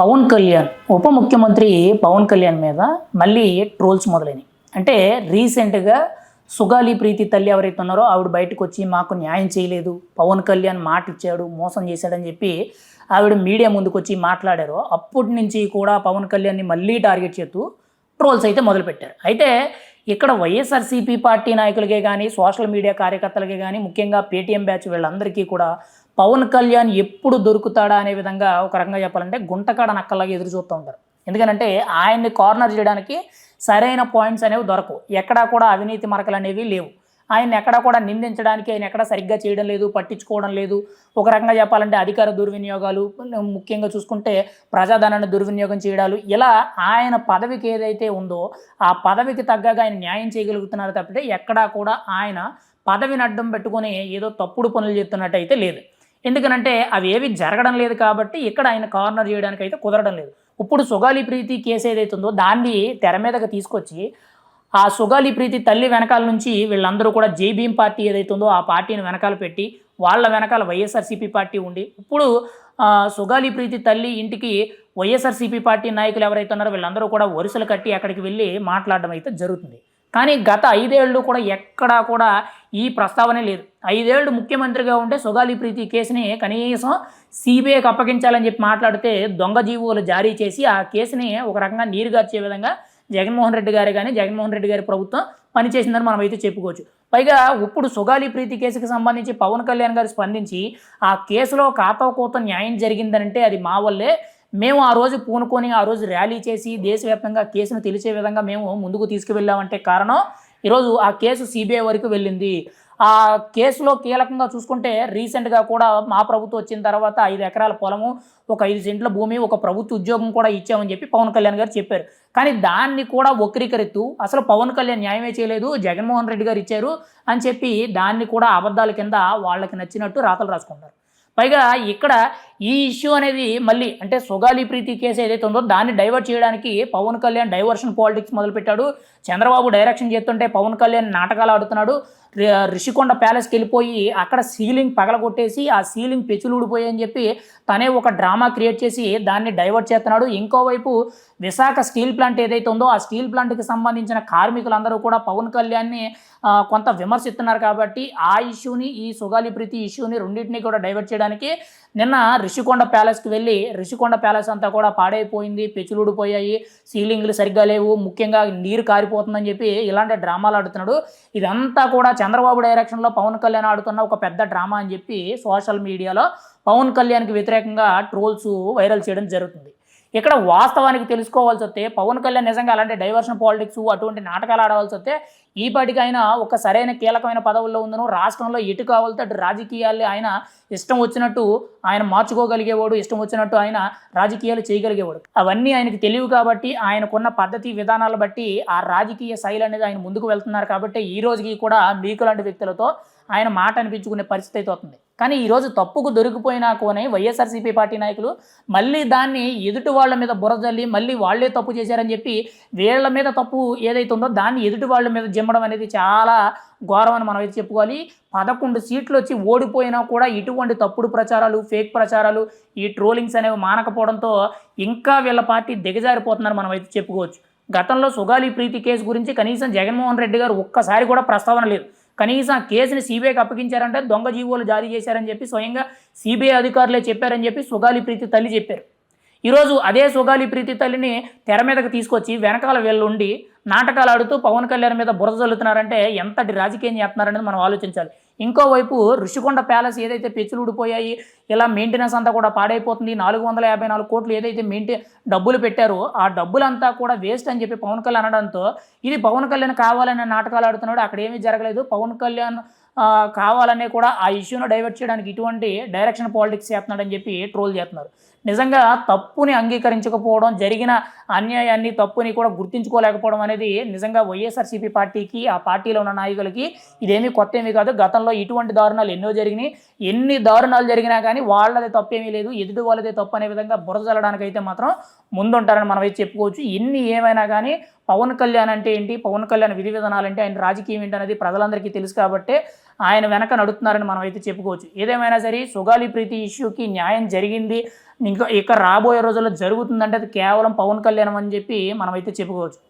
పవన్ కళ్యాణ్ ఉప ముఖ్యమంత్రి పవన్ కళ్యాణ్ మీద మళ్ళీ ట్రోల్స్ మొదలైనవి అంటే రీసెంట్గా సుగాలి ప్రీతి తల్లి ఎవరైతే ఉన్నారో ఆవిడ బయటకు వచ్చి మాకు న్యాయం చేయలేదు పవన్ కళ్యాణ్ మాట ఇచ్చాడు మోసం చేశాడని చెప్పి ఆవిడ మీడియా ముందుకు వచ్చి మాట్లాడారు అప్పటి నుంచి కూడా పవన్ కళ్యాణ్ని మళ్ళీ టార్గెట్ చేస్తూ ట్రోల్స్ అయితే మొదలుపెట్టారు. అయితే ఇక్కడ వైఎస్ఆర్సీపీ పార్టీ నాయకులకే కానీ సోషల్ మీడియా కార్యకర్తలకే కానీ ముఖ్యంగా పేటీఎం బ్యాచ్ వీళ్ళందరికీ కూడా పవన్ కళ్యాణ్ ఎప్పుడు దొరుకుతాడా అనే విధంగా ఒక రకంగా చెప్పాలంటే గుంటకాడ నక్కలాగా ఎదురు చూస్తూ ఉంటారు. ఎందుకంటే ఆయన్ని కార్నర్ చేయడానికి సరైన పాయింట్స్ అనేవి దొరకవు. ఎక్కడా కూడా అవినీతి మరకలు అనేవి లేవు. ఆయన ఎక్కడా కూడా నిందించడానికి ఆయన ఎక్కడా సరిగ్గా చేయడం లేదు పట్టించుకోవడం లేదు. ఒక రకంగా చెప్పాలంటే అధికార దుర్వినియోగాలు ముఖ్యంగా చూసుకుంటే ప్రజాధనాన్ని దుర్వినియోగం చేయడాలు ఇలా ఆయన పదవికి ఏదైతే ఉందో ఆ పదవికి తగ్గగా ఆయన న్యాయం చేయగలుగుతున్నారు తప్పితే ఎక్కడా కూడా ఆయన పదవిని అడ్డం పెట్టుకొని ఏదో తప్పుడు పనులు చేస్తున్నట్టయితే లేదు. ఎందుకనంటే అవి ఏవి జరగడం లేదు కాబట్టి ఇక్కడ ఆయన కార్నర్ చేయడానికి అయితే కుదరడం లేదు. ఇప్పుడు సుగాలి ప్రీతి కేసు ఏదైతే ఉందో దాన్ని తెర మీదకి తీసుకొచ్చి ఆ సుగాలి ప్రీతి తల్లి వెనకాల నుంచి వీళ్ళందరూ కూడా జేబీఎం పార్టీ ఏదైతే ఉందో ఆ పార్టీని వెనకాల పెట్టి వాళ్ళ వెనకాల వైఎస్ఆర్సీపీ పార్టీ ఉండి ఇప్పుడు సుగాలి ప్రీతి తల్లి ఇంటికి వైఎస్ఆర్సీపీ పార్టీ నాయకులు ఎవరైతే ఉన్నారో వీళ్ళందరూ కూడా వరుసలు కట్టి అక్కడికి వెళ్ళి మాట్లాడడం అయితే జరుగుతుంది. కానీ గత ఐదేళ్ళు కూడా ఎక్కడా కూడా ఈ ప్రస్తావనే లేదు. ఐదేళ్ళు ముఖ్యమంత్రిగా ఉంటే సుగాలి ప్రీతి కేసుని కనీసం సిబిఐకి అప్పగించాలని చెప్పి మాట్లాడితే దొంగ జీవోలు జారీ చేసి ఆ కేసుని ఒక రకంగా నీరుగార్చే విధంగా జగన్మోహన్ రెడ్డి గారు కానీ జగన్మోహన్ రెడ్డి గారి ప్రభుత్వం పనిచేసిందని మనం అయితే చెప్పుకోవచ్చు. పైగా ఇప్పుడు సుగాలి ప్రీతి కేసుకి సంబంధించి పవన్ కళ్యాణ్ గారు స్పందించి ఆ కేసులో కాతో కూత న్యాయం జరిగిందనంటే అది మా వల్లే మేము ఆ రోజు పూనుకొని ఆ రోజు ర్యాలీ చేసి దేశవ్యాప్తంగా కేసును తెలిసే విధంగా మేము ముందుకు తీసుకువెళ్ళామంటే కారణం ఈరోజు ఆ కేసు సిబిఐ వరకు వెళ్ళింది. ఆ కేసులో కీలకంగా చూసుకుంటే రీసెంట్గా కూడా మా ప్రభుత్వం వచ్చిన తర్వాత ఐదు ఎకరాల పొలము ఒక ఐదు సెంట్ల భూమి ఒక ప్రభుత్వ ఉద్యోగం కూడా ఇచ్చామని చెప్పి పవన్ కళ్యాణ్ గారు చెప్పారు. కానీ దాన్ని కూడా వక్రీకరిస్తూ అసలు పవన్ కళ్యాణ్ న్యాయమే చేయలేదు జగన్మోహన్ రెడ్డి గారు ఇచ్చారు అని చెప్పి దాన్ని కూడా అబద్ధాల కింద వాళ్ళకి నచ్చినట్టు రాతలు రాసుకుంటారు పైగా ఇక్కడ ఈ ఇష్యూ అనేది మళ్ళీ అంటే సుగాలి ప్రీతి కేసు ఏదైతే ఉందో దాన్ని డైవర్ట్ చేయడానికి పవన్ కళ్యాణ్ డైవర్షన్ పాలిటిక్స్ మొదలుపెట్టాడు. చంద్రబాబు డైరెక్షన్ చేస్తుంటే పవన్ కళ్యాణ్ నాటకాలు ఆడుతున్నాడు. రిషికొండ ప్యాలెస్కి వెళ్ళిపోయి అక్కడ సీలింగ్ పగలగొట్టేసి ఆ సీలింగ్ పెచ్చులుడిపోయి అని చెప్పి తనే ఒక డ్రామా క్రియేట్ చేసి దాన్ని డైవర్ట్ చేస్తున్నాడు. ఇంకోవైపు విశాఖ స్టీల్ ప్లాంట్ ఏదైతే ఉందో ఆ స్టీల్ ప్లాంట్కి సంబంధించిన కార్మికులందరూ కూడా పవన్ కళ్యాణ్ని కొంత విమర్శిస్తున్నారు కాబట్టి ఆ ఇష్యూని ఈ సుగాలి ప్రీతి ఇష్యూని రెండింటినీ కూడా డైవర్ట్ చేయడానికి నిన్న రిషికొండ ప్యాలెస్కి వెళ్ళి రిషికొండ ప్యాలెస్ అంతా కూడా పాడైపోయింది పెచ్చులుడిపోయాయి సీలింగ్లు సరిగ్గా లేవు ముఖ్యంగా నీరు కారిపోతుందని చెప్పి ఇలాంటి డ్రామాలు ఆడుతున్నాడు. ఇదంతా కూడా చంద్రబాబు డైరెక్షన్లో పవన్ కళ్యాణ్ ఆడుతున్న ఒక పెద్ద డ్రామా అని చెప్పి సోషల్ మీడియాలో పవన్ కళ్యాణ్కి వ్యతిరేకంగా ట్రోల్స్ వైరల్ చేయడం జరుగుతుంది. ఇక్కడ వాస్తవానికి తెలుసుకోవాల్సి వస్తే పవన్ కళ్యాణ్ నిజంగా అలాంటి డైవర్షన్ పాలిటిక్స్ అటువంటి నాటకాలు ఆడవలసి వస్తే ఈ ఆయన ఒక సరైన కీలకమైన పదవుల్లో ఉందను రాష్ట్రంలో ఎటు కావాలితే అటు రాజకీయాలు ఆయన ఇష్టం వచ్చినట్టు ఆయన మార్చుకోగలిగేవాడు ఇష్టం వచ్చినట్టు ఆయన రాజకీయాలు చేయగలిగేవాడు. అవన్నీ ఆయనకి తెలివి కాబట్టి ఆయనకున్న పద్ధతి విధానాలు బట్టి ఆ రాజకీయ శైలి అనేది ఆయన ముందుకు వెళ్తున్నారు కాబట్టి ఈ రోజుకి కూడా మీకు లాంటి వ్యక్తులతో ఆయన మాట అనిపించుకునే పరిస్థితి అయితే అవుతుంది కానీ ఈరోజు తప్పుకు దొరికిపోయినా కోనే వైఎస్ఆర్సీపీ పార్టీ నాయకులు మళ్ళీ దాన్ని ఎదుటి వాళ్ళ మీద బురజల్లి మళ్ళీ వాళ్ళే తప్పు చేశారని చెప్పి వీళ్ళ మీద తప్పు ఏదైతే ఉందో దాన్ని ఎదుటి వాళ్ళ మీద జిమ్మడం అనేది చాలా ఘోరం అని మనం అయితే చెప్పుకోవాలి. పదకొండు సీట్లు వచ్చి ఓడిపోయినా కూడా ఇటువంటి తప్పుడు ప్రచారాలు ఫేక్ ప్రచారాలు ఈ ట్రోలింగ్స్ అనేవి మానకపోవడంతో ఇంకా వీళ్ళ పార్టీ దిగజారిపోతుందని మనం అయితే చెప్పుకోవచ్చు. గతంలో సుగాలి ప్రీతి కేసు గురించి కనీసం జగన్మోహన్ రెడ్డి గారు ఒక్కసారి కూడా ప్రస్తావన లేదు. కనీసం ఆ కేసుని సిబిఐకి అప్పగించారంటే దొంగ జీవోలు జారీ చేశారని చెప్పి స్వయంగా సిబిఐ అధికారులే చెప్పారని చెప్పి సుగాలి ప్రీతి తల్లి చెప్పారు. ఈరోజు అదే సుగాలి ప్రీతి తల్లిని తెర మీదకి తీసుకొచ్చి వెనకాల వెళ్ళుండి నాటకాలు ఆడుతూ పవన్ కళ్యాణ్ మీద బురద చల్లుతున్నారంటే ఎంతటి రాజకీయం చేస్తున్నారనేది మనం ఆలోచించాలి. ఇంకోవైపు ఋషికొండ ప్యాలెస్ ఏదైతే పెచ్చులు ఊడిపోయాయి ఇలా మెయింటెనెన్స్ అంతా కూడా పాడైపోతుంది నాలుగు వందల యాభై నాలుగు కోట్లు ఏదైతే మెయింటైన్ డబ్బులు పెట్టారో ఆ డబ్బులంతా కూడా వేస్ట్ అని చెప్పి పవన్ కళ్యాణ్ అనడంతో ఇది పవన్ కళ్యాణ్ కావాలనే నాటకాలు ఆడుతున్నాడు అక్కడ ఏమీ జరగలేదు. పవన్ కళ్యాణ్ కావాలనే కూడా ఆ ఇష్యూను డైవర్ట్ చేయడానికి ఇటువంటి డైరెక్షన్ పాలిటిక్స్ చేస్తున్నాడని చెప్పి ట్రోల్ చేస్తున్నారు. నిజంగా తప్పుని అంగీకరించకపోవడం జరిగిన అన్యాయాన్ని తప్పుని కూడా గుర్తించుకోలేకపోవడం అనేది నిజంగా వైఎస్ఆర్సీపీ పార్టీకి ఆ పార్టీలో ఉన్న నాయకులకి ఇదేమీ కొత్త ఏమీ కాదు. గతంలో ఇటువంటి దారుణాలు ఎన్నో జరిగినాయి. ఎన్ని దారుణాలు జరిగినా కానీ వాళ్ళది తప్పు ఏమీ లేదు. ఎదుటి వాళ్ళదే తప్పు అనే విధంగా బురద చల్లడానికి అయితే మాత్రం ముందుంటారని మనం అయితే చెప్పుకోవచ్చు. ఎన్ని ఏమైనా కానీ పవన్ కళ్యాణ్ అంటే ఏంటి? పవన్ కళ్యాణ్ విధి విధానాలు అంటే ఆయన రాజకీయం ఏంటి అనేది ప్రజలందరికీ తెలుసు కాబట్టి ఆయన వెనక నడుతున్నారని మనం అయితే చెప్పుకోవచ్చు. ఏదేమైనా సరే సుగాలి ప్రీతి ఇష్యూకి న్యాయం జరిగింది. ఇంకా ఇక రాబోయే రోజుల్లో జరుగుతుందంటే అది కేవలం పవన్ కళ్యాణ్ అని చెప్పి మనం అయితే చెప్పుకోవచ్చు.